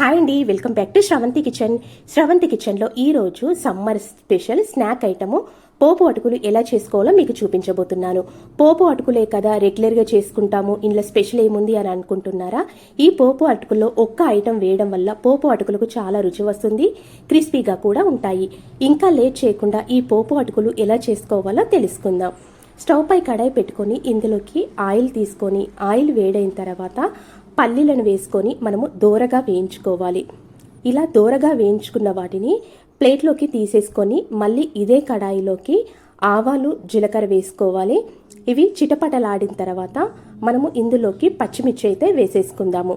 Hi అండి welcome back to Sravanthi kitchen Sravanthi కిచెన్లో ఈరోజు సమ్మర్ స్పెషల్ స్నాక్ ఐటము పోపు అటుకులు ఎలా చేసుకోవాలో మీకు చూపించబోతున్నాను. పోపు అటుకులే కదా రెగ్యులర్గా చేసుకుంటాము ఇందులో స్పెషల్ ఏముంది అని అనుకుంటున్నారా? ఈ పోపు అటుకుల్లో ఒక్క ఐటెం వేయడం వల్ల పోపు అటుకులకు చాలా రుచి వస్తుంది క్రిస్పీగా కూడా ఉంటాయి. ఇంకా లేట్ చేయకుండా ఈ పోపు అటుకులు ఎలా చేసుకోవాలో తెలుసుకుందాం. స్టవ్ పై కడాయి పెట్టుకొని ఇందులోకి ఆయిల్ తీసుకొని ఆయిల్ వేడైన తర్వాత పల్లీలను వేసుకొని మనము దోరగా వేయించుకోవాలి. ఇలా దోరగా వేయించుకున్న వాటిని ప్లేట్లోకి తీసేసుకొని మళ్ళీ ఇదే కడాయిలోకి ఆవాలు జీలకర్ర వేసుకోవాలి. ఇవి చిటపటలాడిన తర్వాత మనము ఇందులోకి పచ్చిమిర్చి అయితే వేసేసుకుందాము.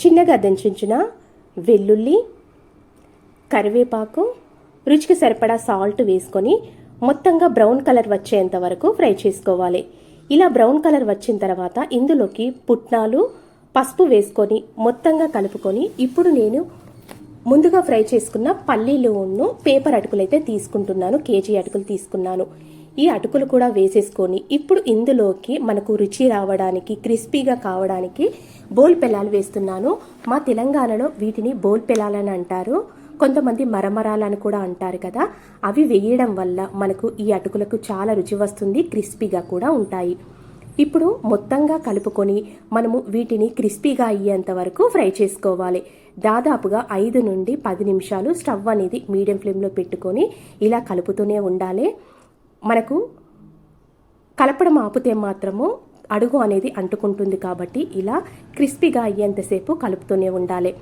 చిన్నగా దంచించిన వెల్లుల్లి కరివేపాకు రుచికి సరిపడా సాల్ట్ వేసుకొని మొత్తంగా బ్రౌన్ కలర్ వచ్చేంత వరకు ఫ్రై చేసుకోవాలి. ఇలా బ్రౌన్ కలర్ వచ్చిన తర్వాత ఇందులోకి పుట్నాలు పసుపు వేసుకొని మొత్తంగా కలుపుకొని ఇప్పుడు నేను ముందుగా ఫ్రై చేసుకున్న పల్లీలును పేపర్ అటుకులు అయితే తీసుకుంటున్నాను కేజీ అటుకులు తీసుకున్నాను. ఈ అటుకులు కూడా వేసేసుకొని ఇప్పుడు ఇందులోకి మనకు రుచి రావడానికి క్రిస్పీగా కావడానికి బోల్ పెలాలు వేస్తున్నాను. మా తెలంగాణలో వీటిని బోల్ పెలాలని అంటారు. కొంతమంది మరమరాలని కూడా అంటారు కదా. అవి వేయడం వల్ల మనకు ఈ అటుకులకు చాలా రుచి వస్తుంది క్రిస్పీగా కూడా ఉంటాయి. ఇప్పుడు మొత్తంగా కలుపుకొని మనము వీటిని క్రిస్పీగా అయ్యేంత వరకు ఫ్రై చేసుకోవాలి. దాదాపుగా ఐదు నుండి పది నిమిషాలు స్టవ్ అనేది మీడియం ఫ్లేమ్లో పెట్టుకొని ఇలా కలుపుతూనే ఉండాలి. మనకు కలపడం ఆపితే మాత్రము అడుగు అనేది అంటుకుంటుంది కాబట్టి ఇలా క్రిస్పీగా అయ్యేంతసేపు కలుపుతూనే ఉండాలి.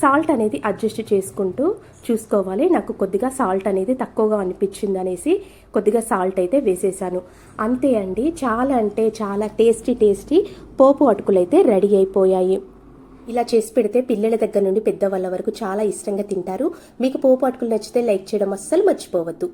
సాల్ట్ అనేది అడ్జస్ట్ చేసుకుంటూ చూసుకోవాలి. నాకు కొద్దిగా సాల్ట్ అనేది తక్కువగా అనిపించింది అనేసి కొద్దిగా సాల్ట్ అయితే వేసేసాను. అంతే అండి. చాలా అంటే చాలా టేస్టీ టేస్టీ పోపు అటుకులు అయితే రెడీ అయిపోయాయి. ఇలా చేసి పెడితే పిల్లల దగ్గర నుండి పెద్దవాళ్ళ వరకు చాలా ఇష్టంగా తింటారు. మీకు పోపు అటుకులు నచ్చితే లైక్ చేయడం అస్సలు మర్చిపోవద్దు.